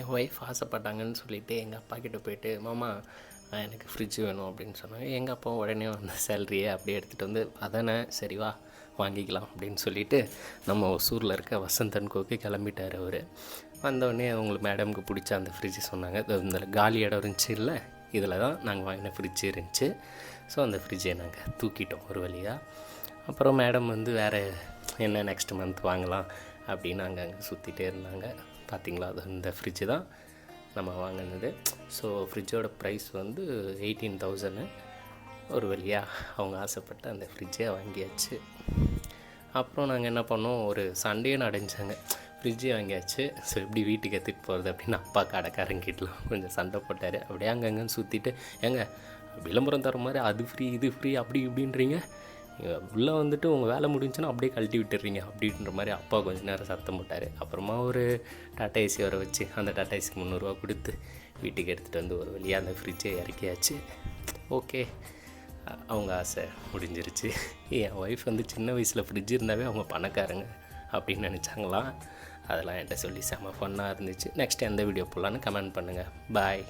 என் wife ஆசைப்பட்டாங்கன்னு சொல்லிவிட்டு எங்கள் அப்பா கிட்டே போயிட்டு மாமா எனக்கு ஃப்ரிட்ஜ் வேணும் அப்படின்னு சொன்னாங்க எங்கள் அப்பா உடனே வந்த சேலரியை அப்படியே எடுத்துகிட்டு வந்து அதானே சரிவா வாங்கிக்கலாம் அப்படின்னு சொல்லிட்டு நம்ம ஒசூரில் இருக்க வசந்தன் கோக்கு கிளம்பிட்டார் அவர். வந்தோடனே அவங்களுக்கு மேடமுக்கு பிடிச்ச அந்த ஃப்ரிட்ஜு சொன்னாங்க. இந்த காலி இடம் இருந்துச்சு இல்லை இதில் தான் நாங்கள் வாங்கின ஃப்ரிட்ஜ் இருந்துச்சு. ஸோ அந்த ஃப்ரிட்ஜை நாங்கள் தூக்கிட்டோம் ஒரு வழியாக அப்புறம் மேடம் வந்து வேறு என்ன நெக்ஸ்ட் மந்த் வாங்கலாம் அப்படின்னு அங்கே அங்கே சுற்றிட்டே இருந்தாங்க. பார்த்தீங்களா? அது இந்த ஃப்ரிட்ஜு தான் நம்ம வாங்கினது. ஸோ ஃப்ரிட்ஜோட ப்ரைஸ் வந்து எயிட்டீன் தௌசண்ட் ஒரு வழியாக அவங்க ஆசைப்பட்ட அந்த ஃப்ரிட்ஜே வாங்கியாச்சு. அப்புறம் நாங்கள் என்ன பண்ணோம்? ஒரு சண்டேன்னு அடைஞ்சாங்க ஃப்ரிட்ஜே வாங்கியாச்சு. ஸோ எப்படி வீட்டுக்கு எடுத்துகிட்டு போகிறது அப்படின்னு அப்பா கடைக்காரங்கிட்டலாம் கொஞ்சம் சண்டை போட்டார். அப்படியே அங்கங்கன்னு சுற்றிட்டு ஏங்க விளம்பரம் தர மாதிரி அது ஃப்ரீ இது ஃப்ரீ அப்படி இப்படின்றீங்க? உள்ளே வந்துட்டு உங்கள் வேலை முடிஞ்சுன்னா அப்படியே கழட்டி விட்டுறீங்க. அப்படின்ற மாதிரி அப்பா கொஞ்ச நேரம் சத்தம் போட்டார். அப்புறமா ஒரு டாட்டா ஏசி வர வச்சு அந்த டாட்டா ஏசிக்கு முந்நூறுரூவா கொடுத்து வீட்டுக்கு எடுத்துகிட்டு வந்து ஒரு வழியாக அந்த ஃப்ரிட்ஜை இறக்கியாச்சு. ஓகே. அவங்க ஆசை முடிஞ்சிருச்சு. என் ஒய்ஃப் வந்து சின்ன வயசில் ஃப்ரிட்ஜ் இருந்தாவே அவங்க பணக்காரங்க அப்படின்னு நினச்சாங்களாம். அதெல்லாம் என்கிட்ட சொல்லி செம ஃபன்னாக இருந்துச்சு. நெக்ஸ்ட் எந்த வீடியோ போடலான்னு கமெண்ட் பண்ணுங்கள் பாய்